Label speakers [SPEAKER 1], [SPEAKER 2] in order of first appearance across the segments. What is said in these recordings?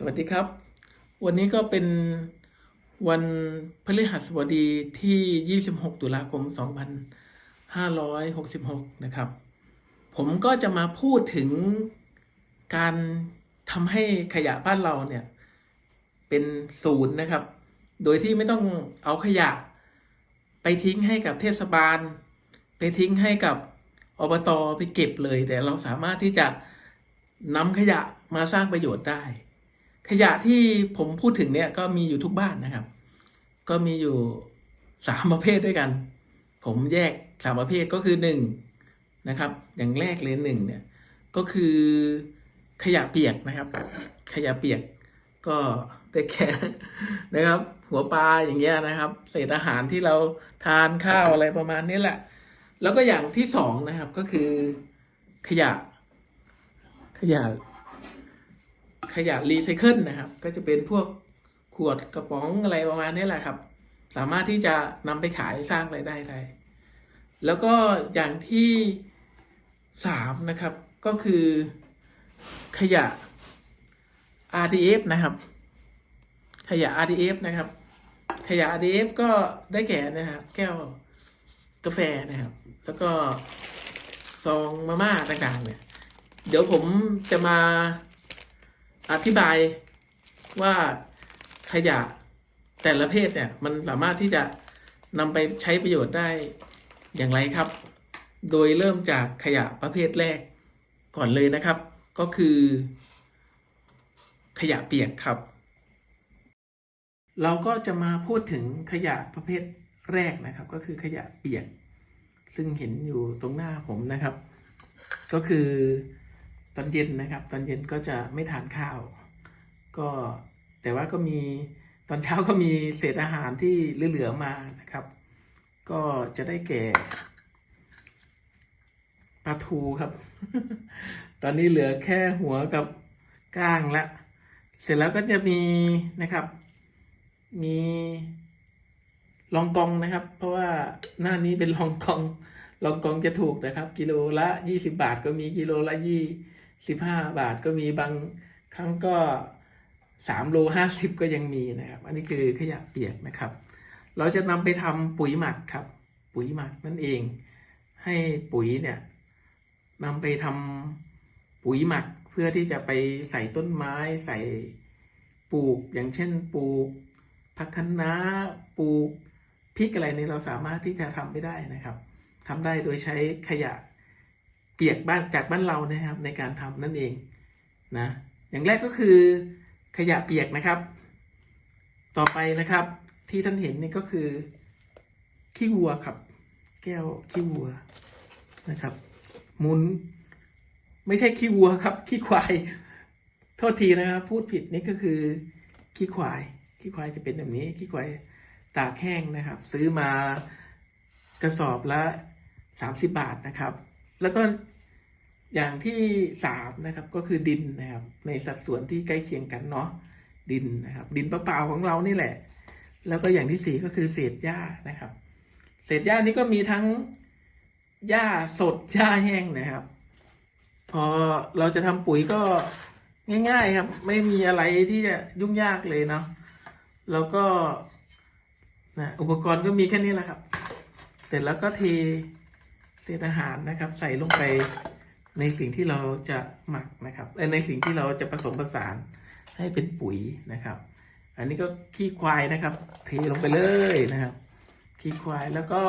[SPEAKER 1] สวัสดีครับ วันนี้ก็เป็นวันพฤหัสบดีที่ 26 ตุลาคม 2566 นะครับ ผมก็จะมาพูดถึงการทำให้ขยะบ้านเราเนี่ย เป็นศูนย์นะครับ โดยที่ไม่ต้องเอาขยะ ไปทิ้งให้กับเทศบาล ไปทิ้งให้กับอบตไปเก็บเลย แต่เราสามารถที่จะนำขยะมาสร้างประโยชน์ได้ ขยะที่ผมพูดถึงเนี่ยก็มีอยู่ทุกบ้านนะครับ ก็มีอยู่สามประเภทด้วยกัน ผมแยกสามประเภทก็คือหนึ่งนะครับ อย่างแรกเลยหนึ่งเนี่ยก็คือขยะเปียกนะครับ ขยะเปียกก็ได้แก่นะครับ หัวปลาอย่างเงี้ยนะครับ เศษอาหารที่เราทานข้าวอะไรประมาณนี้แหละ แล้วก็อย่างที่สองนะครับก็คือขยะ ขยะ ขยะรีไซเคิลนะครับ ก็จะเป็นพวกขวดกระป๋องอะไรประมาณนี้แหละครับ สามารถที่จะนำไปขายสร้างรายได้ได้แล้วก็อย่างที่สามนะครับ ก็คือขยะ RDF นะครับ ขยะ RDF นะครับ ขยะ RDF ก็ได้แก่นะครับ แก้วกาแฟนะครับ แล้วก็ซองมาม่าต่างๆเนี่ย เดี๋ยวผมจะมา อธิบายว่าขยะแต่ละเพศเนี่ยมันสามารถที่จะนำไปใช้ประโยชน์ได้อย่างไรครับ โดยเริ่มจากขยะประเภทแรกก่อนเลยนะครับ ก็คือ ขยะเปียกครับ เราก็จะมาพูดถึงขยะประเภทแรกนะครับ ก็คือขยะเปียก ซึ่งเห็นอยู่ตรงหน้าผมนะครับ ก็คือ ตอนเย็นนะครับ ตอนเย็นก็จะไม่ทานข้าว ก็แต่ว่าก็มีตอนเช้าก็มีเศษอาหารที่เหลือๆมานะครับ ก็จะได้แก่ปลาทูครับ ตอนนี้เหลือแค่หัวกับก้างละ เสร็จแล้วก็จะมีนะครับ มีลองกองนะครับ เพราะว่าหน้านี้เป็นลองกองลองกองจะถูกนะครับ กิโลละยี่สิบาทก็มีกิโลละยี่ สิบห้าบาทก็มีบางครั้งก็สามโลห้าสิบก็ยังมีนะครับ อันนี้คือขยะเปียกนะครับ เราจะนำไปทำปุ๋ยหมักครับ ปุ๋ยหมักนั่นเอง ให้ปุ๋ยเนี่ยนำไปทำปุ๋ยหมักเพื่อที่จะไปใส่ต้นไม้ใส่ปลูกอย่างเช่นปลูกผักคะน้าปลูกพริกอะไรเนี่ยเราสามารถที่จะทำไม่ได้นะครับทำได้โดยใช้ขยะ เปียกบ้านจากบ้านเรานะครับ ในการทำนั่นเองนะอย่างแรกก็คือขยะเปียกนะครับ ต่อไปนะครับ ที่ท่านเห็นนี่ก็คือขี้วัวครับ แก้วขี้วัวนะครับมุนไม่ใช่ขี้วัวครับขี้ควายโทษทีนะครับ พูดผิดนี่ก็คือขี้ควายขี้ควายจะเป็นแบบนี้ขี้ควายตากแห้งนะครับ ซื้อมากระสอบละสามสิบบาทนะครับ แล้วก็อย่างที่สามนะครับก็คือดินนะครับ ในสัดส่วนที่ใกล้เคียงกันเนาะดินนะครับ ดินเปล่าๆของเรานี่แหละ แล้วก็อย่างที่สี่ก็คือเศษหญ้านะครับ เศษหญ้านี้ก็มีทั้งหญ้าสดหญ้าแห้งนะครับ พอเราจะทำปุ๋ยก็ง่าย ๆครับ ไม่มีอะไรที่จะยุ่งยากเลยเนาะแล้วก็นะอุปกรณ์ก็มีแค่นี้แหละครับ เสร็จแล้วก็เท ศษอาหารนะครับ ใส่ลงไปในสิ่งที่เราจะหมักนะครับในสิ่งที่เราจะผสมผสานให้เป็นปุ๋ยนะครับ อันนี้ก็ขี้ควายนะครับ เทลงไปเลยนะครับ ขี้ควายแล้วก็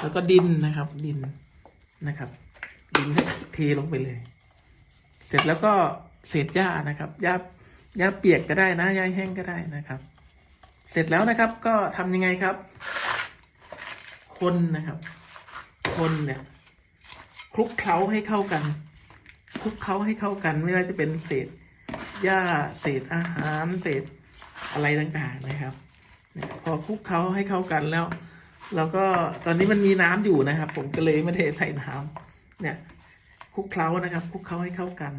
[SPEAKER 1] แล้วก็ดินนะครับ ดินนะครับ ดินเทลงไปเลย เสร็จแล้วก็เศษหญ้านะครับหญ้าหญ้าเปียกก็ได้นะหญ้าแห้งก็ได้นะครับ เสร็จแล้วนะครับก็ทำยังไงครับ คนนะครับ คนเนี่ยคลุกเคล้าให้เข้ากันคลุกเคล้าให้เข้ากัน ไม่ว่าจะเป็นเศษหญ้าเศษอาหารเศษอะไรต่างๆนะครับพอคลุกเคล้าให้เข้ากันแล้วเราก็ตอนนี้มันมีน้ำอยู่นะครับ ผมก็เลยไม่ได้ใส่น้ำเนี่ยคลุกเคล้านะครับคลุกเคล้าให้เข้ากัน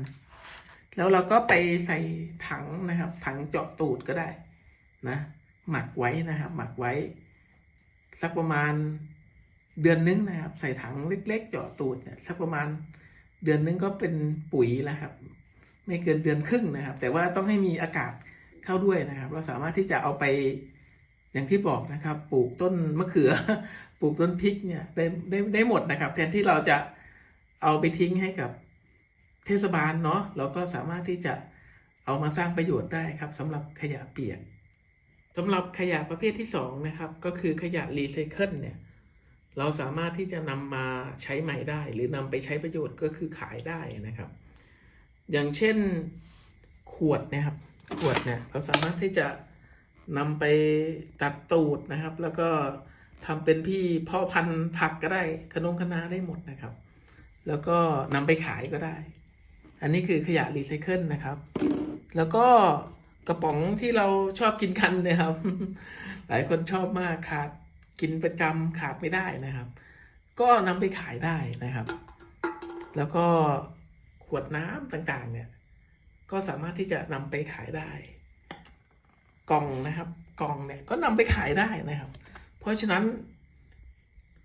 [SPEAKER 1] แล้วเราก็ไปใส่ถังนะครับ ถังเจาะตูดก็ได้นะ หมักไว้นะครับ หมักไว้ สักประมาณ เดือนนึงนะครับ ใส่ถังเล็ก ๆ เจาะตูดเนี่ยสักประมาณเดือนนึงก็เป็นปุ๋ยแล้วครับ ไม่เกินเดือนครึ่งนะครับ แต่ว่าต้องให้มีอากาศเข้าด้วยนะครับ เราสามารถที่จะเอาไปอย่างที่บอกนะครับ ปลูกต้นมะเขือ ปลูกต้นพริกเนี่ยได้ได้ได้หมดนะครับ แทนที่เราจะเอาไปทิ้งให้กับเทศบาลเนาะเราก็สามารถที่จะเอามาสร้างประโยชน์ได้ครับสำหรับขยะเปียกสำหรับขยะประเภทที่สองนะครับ ก็คือขยะรีไซเคิลเนี่ย เราสามารถที่จะนำมาใช้ใหม่ได้ หรือนำไปใช้ประโยชน์ก็คือขายได้นะครับ อย่างเช่นขวดนะครับ ขวดเนี่ยเราสามารถที่จะนำไปตัดตูดนะครับ แล้วก็ทำเป็นพี่พ่อพันธุ์ผักก็ได้ขนมคณะได้หมดนะครับ แล้วก็นำไปขายก็ได้ อันนี้คือขยะรีไซเคิลนะครับ แล้วก็กระป๋องที่เราชอบกินกันนะครับ หลายคนชอบมากขาด กินประจำขาดไม่ได้นะครับ ก็นำไปขายได้นะครับ แล้วก็ขวดน้ำต่างๆ เนี่ย ก็สามารถที่จะนำไปขายได้ กล่องนะครับ กล่องเนี่ยก็นำไปขายได้นะครับ เพราะฉะนั้น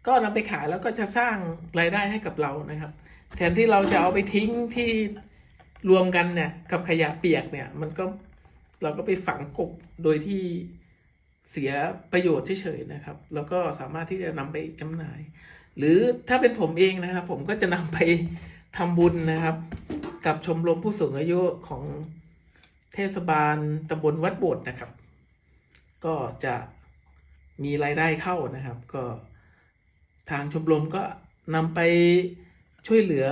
[SPEAKER 1] ก็นำไปขายแล้วก็จะสร้างรายได้ให้กับเรานะครับ แทนที่เราจะเอาไปทิ้งที่รวมกันเนี่ย กับขยะเปียกเนี่ย มันก็เราก็ไปฝังกบโดยที่ เสียประโยชน์เฉยๆนะครับ แล้วก็สามารถที่จะนำไปจำหน่าย หรือถ้าเป็นผมเองนะครับ ผมก็จะนำไปทำบุญนะครับ กับชมรมผู้สูงอายุของเทศบาลตำบลวัดโบดนะครับ ก็จะมีรายได้เข้านะครับ ก็ทางชมรมก็นำไปช่วยเหลือ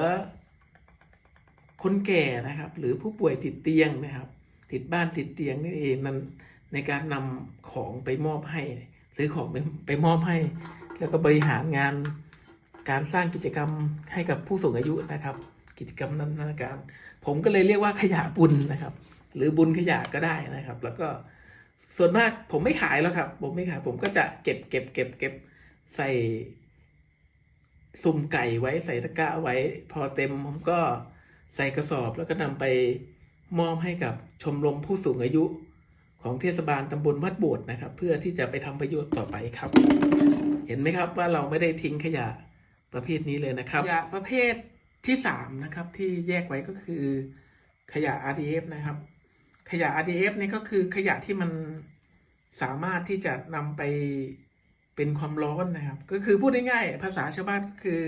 [SPEAKER 1] คนแก่นะครับ หรือผู้ป่วยติดเตียงนะครับ ติดบ้านติดเตียงนี่เองนั้น ในการนำของไปมอบให้หรือของไปไปมอบให้ แล้วก็บริหารงานการสร้างกิจกรรมให้กับผู้สูงอายุนะครับ กิจกรรมนั้นนาการ ผมก็เลยเรียกว่าขยะบุญนะครับ หรือบุญขยะก็ได้นะครับ แล้วก็ส่วนมากผมไม่ขายแล้วครับ ผมไม่ขายผมก็จะเก็บเก็บเก็บเก็บใส่สุ่มไก่ไว้ใส่ตะกร้าไว้ พอเต็มผมก็ใส่กระสอบแล้วก็นำไปมอบให้กับชมรมผู้สูงอายุ ของเทศบาลตำบลวัดโบดนะครับ เพื่อที่จะไปทำประโยชน์ต่อไปครับ เห็นไหมครับว่าเราไม่ได้ทิ้งขยะประเภทนี้เลยนะครับขยะประเภทที่สามนะครับที่แยกไว้ก็คือขยะ RDF นะครับ ขยะ RDF นี่ก็คือขยะที่มันสามารถที่จะนำไปเป็นความร้อนนะครับ ก็คือพูดง่ายๆภาษาชาวบ้านก็คือ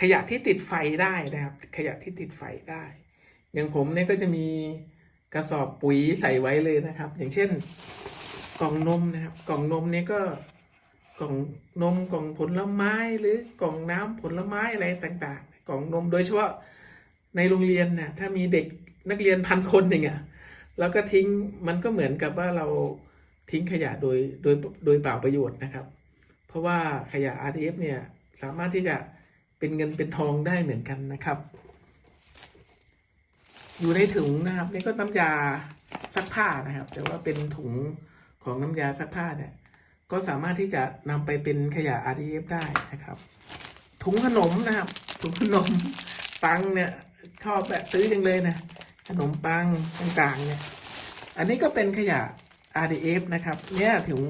[SPEAKER 1] ขยะที่ติดไฟได้นะครับ ขยะที่ติดไฟได้ อย่างผมเนี่ยก็จะมี กระสอบปุ๋ยใส่ไว้เลยนะครับ อย่างเช่น กล่องนมนะครับ กล่องนมเนี่ยก็กล่องนมกล่องผลไม้หรือกล่องน้ำผลไม้อะไรต่างๆ กล่องนมโดยเฉพาะในโรงเรียนนะถ้ามีเด็กนักเรียนพันคนอย่างเงี้ยแล้วก็ทิ้งมันก็เหมือนกับว่าเราทิ้งขยะโดยโดยโดยเปล่าประโยชน์นะครับ เพราะว่าขยะ RDF เนี่ยสามารถที่จะเป็นเงินเป็นทองได้เหมือนกันนะครับ อยู่ในถุงนะครับ นี่ก็น้ำยาซักผ้านะครับ แต่ว่าเป็นถุงของน้ำยาซักผ้าเนี่ย ก็สามารถที่จะนำไปเป็นขยะ RDF ได้นะครับ ถุงขนมนะครับ ถุงขนมปังเนี่ยชอบแบบซื้อจังเลยนะขนมปังต่างๆเนี่ย อันนี้ก็เป็นขยะ RDF นะครับ เนี่ยถุง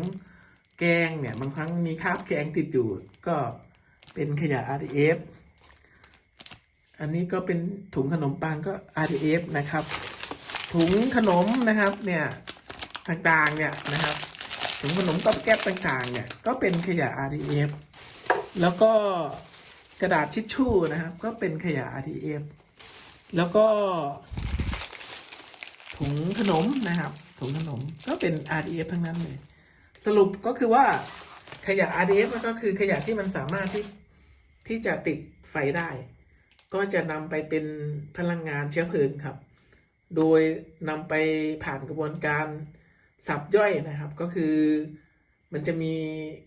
[SPEAKER 1] แกงเนี่ยบางครั้งมีคราบแกงติดอยู่ก็เป็นขยะ RDF อันนี้ก็เป็นถุงขนมปังก็ RDF นะครับ ถุงขนมนะครับเนี่ยต่างๆเนี่ยนะครับ ถุงขนมก๊อบแก๊บต่างๆเนี่ยก็เป็นขยะ RDF แล้วก็กระดาษชิชชู่นะครับ ก็เป็นขยะ RDF แล้วก็ ถุงขนมนะครับ ถุงขนมก็เป็น RDF ทั้งนั้นเลย สรุปก็คือว่าขยะ RDF มันก็คือขยะที่มันสามารถที่ที่จะติดไฟได้ ก็จะนำไปเป็นพลังงานเชื้อเพลิงครับ โดยนำไปผ่านกระบวนการสับย่อยนะครับ ก็คือมันจะมี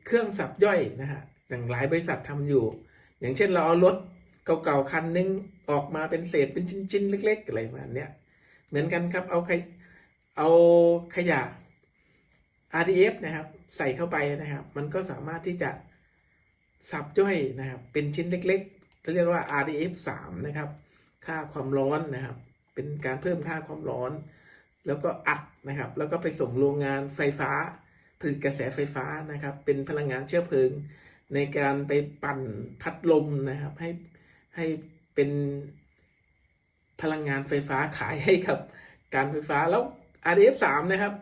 [SPEAKER 1] เครื่องสับย่อยนะฮะอย่างหลายบริษัททำอยู่ อย่างเช่นเราเอารถเก่าๆคันนึงออกมาเป็นเศษเป็นชิ้นๆ เล็ก ๆ อะไรประมาณเนี้ยเหมือนกันครับเอาขยเอาขยะ RDF นะครับ ใส่เข้าไปนะครับ มันก็สามารถที่จะสับย่อยนะครับ เป็นชิ้นเล็ก เรียกว่า RDF 3 นะครับ ค่าความร้อนนะครับ เป็นการเพิ่มค่าความร้อน แล้วก็อัดนะครับ แล้วก็ไปส่งโรงงานไฟฟ้า ผลิตกระแสไฟฟ้านะครับ เป็นพลังงานเชื้อเพลิง ในการไปปั่นพัดลมนะครับ ให้ให้เป็นพลังงานไฟฟ้าขายให้กับการไฟฟ้าแล้ว RDF 3 นะครับ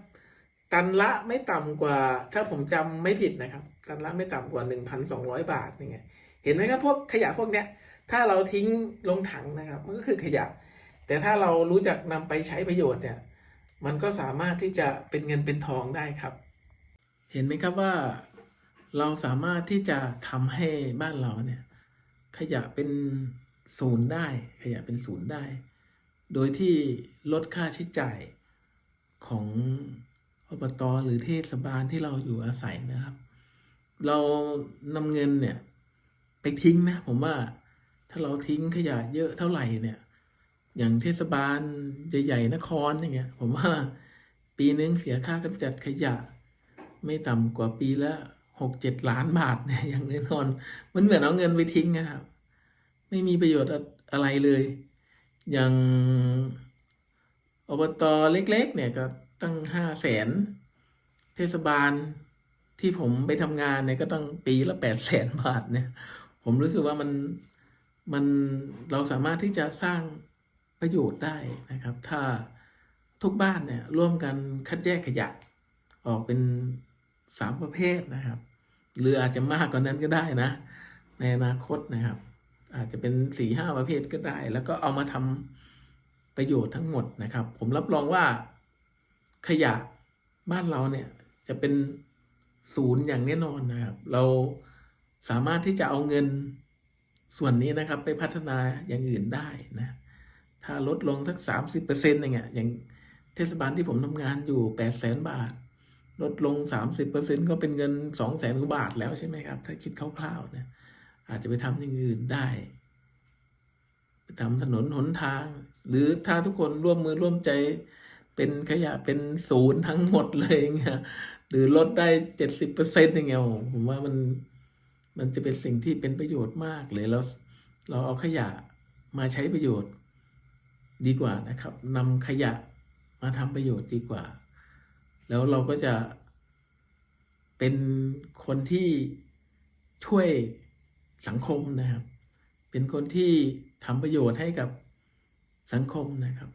[SPEAKER 1] ตันละไม่ต่ำกว่าถ้าผมจำไม่ผิดนะครับ ตันละไม่ต่ำกว่า 1,200 บาทนี่ไง เห็นไหมครับพวกขยะพวกเนี้ยถ้าเราทิ้งลงถังนะครับ มันก็คือขยะ แต่ถ้าเรารู้จักนำไปใช้ประโยชน์เนี่ยมันก็สามารถที่จะเป็นเงินเป็นทองได้ครับ เห็นไหมครับว่าเราสามารถที่จะทำให้บ้านเราเนี่ยขยะเป็นศูนย์ได้ ขยะเป็นศูนย์ได้ โดยที่ลดค่าใช้จ่ายของอบตหรือเทศบาลที่เราอยู่อาศัยนะครับ เรานำเงินเนี่ย ไปทิ้งนะผมว่าถ้าเราทิ้งขยะเยอะเท่าไหร่เนี่ย อย่างเทศบาลใหญ่ๆนครอย่างเงี้ย ผมว่าปีนึงเสียค่ากำจัดขยะ ไม่ต่ำกว่าปีละหกเจ็ดล้านบาทเนี่ยอย่างแน่นอน มันเหมือนเอาเงินไปทิ้งนะครับ ไม่มีประโยชน์อะไรเลย อย่างอบตเล็ก ๆ เนี่ยก็ตั้งห้าแสนเทศบาลที่ผมไปทำงานเนี่ยก็ต้องปีละแปดแสนบาทเนี่ย ผมรู้สึกว่ามันมันเราสามารถที่จะสร้างประโยชน์ได้นะครับ ถ้าทุกบ้านเนี่ยร่วมกันคัดแยกขยะออกเป็นสามประเภทนะครับ หรืออาจจะมากกว่านั้นก็ได้นะ ในอนาคตนะครับ อาจจะเป็นสี่ห้าประเภทก็ได้ แล้วก็เอามาทำประโยชน์ทั้งหมดนะครับ ผมรับรองว่าขยะบ้านเราเนี่ยจะเป็นศูนย์อย่างแน่นอนนะครับ เรา สามารถที่จะเอาเงินส่วนนี้นะครับ ไปพัฒนาอย่างอื่นได้นะถ้าลดลงสักสามสิบเปอร์เซ็นต์อย่างเงี้ยอย่างเทศบาลที่ผมทำงานอยู่แปดแสนบาท ลดลงสามสิบเปอร์เซ็นต์ก็เป็นเงินสองแสนกว่าบาทแล้วใช่ไหมครับ ถ้าคิดคร่าวๆเนี่ยอาจจะไปทำอย่างอื่นได้ไปทำถนนหนทาง หรือถ้าทุกคนร่วมมือร่วมใจเป็นขยะเป็นศูนย์ทั้งหมดเลยอย่างเงี้ยหรือลดได้เจ็ดสิบเปอร์เซ็นต์อย่างเงี้ยผมว่ามัน มันจะเป็นสิ่งที่เป็นประโยชน์มากเลยแล้วเราเอาขยะมาใช้ประโยชน์ดีกว่านะครับนำขยะมาทำประโยชน์ดีกว่า แล้วเราก็จะเป็นคนที่ช่วยสังคมนะครับ เป็นคนที่ทำประโยชน์ให้กับสังคมนะครับ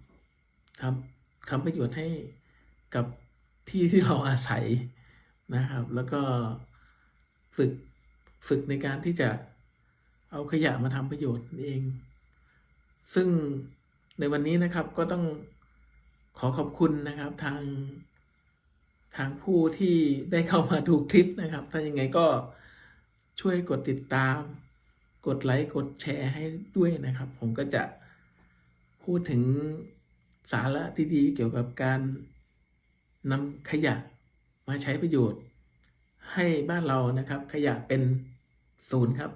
[SPEAKER 1] ทำทำประโยชน์ให้กับที่ที่เราอาศัยนะครับ แล้วก็ฝึก ฝึกในการที่จะเอาขยะมาทำประโยชน์เอง ซึ่งในวันนี้นะครับก็ต้องขอขอบคุณนะครับทางทางผู้ที่ได้เข้ามาดูคลิปนะครับ ถ้ายังไงก็ช่วยกดติดตาม กดไลค์ กดแชร์ให้ด้วยนะครับ ผมก็จะพูดถึงสาระดีๆเกี่ยวกับการนำขยะมาใช้ประโยชน์ ให้บ้านเรานะครับ ขยะเป็นศูนย์ครับ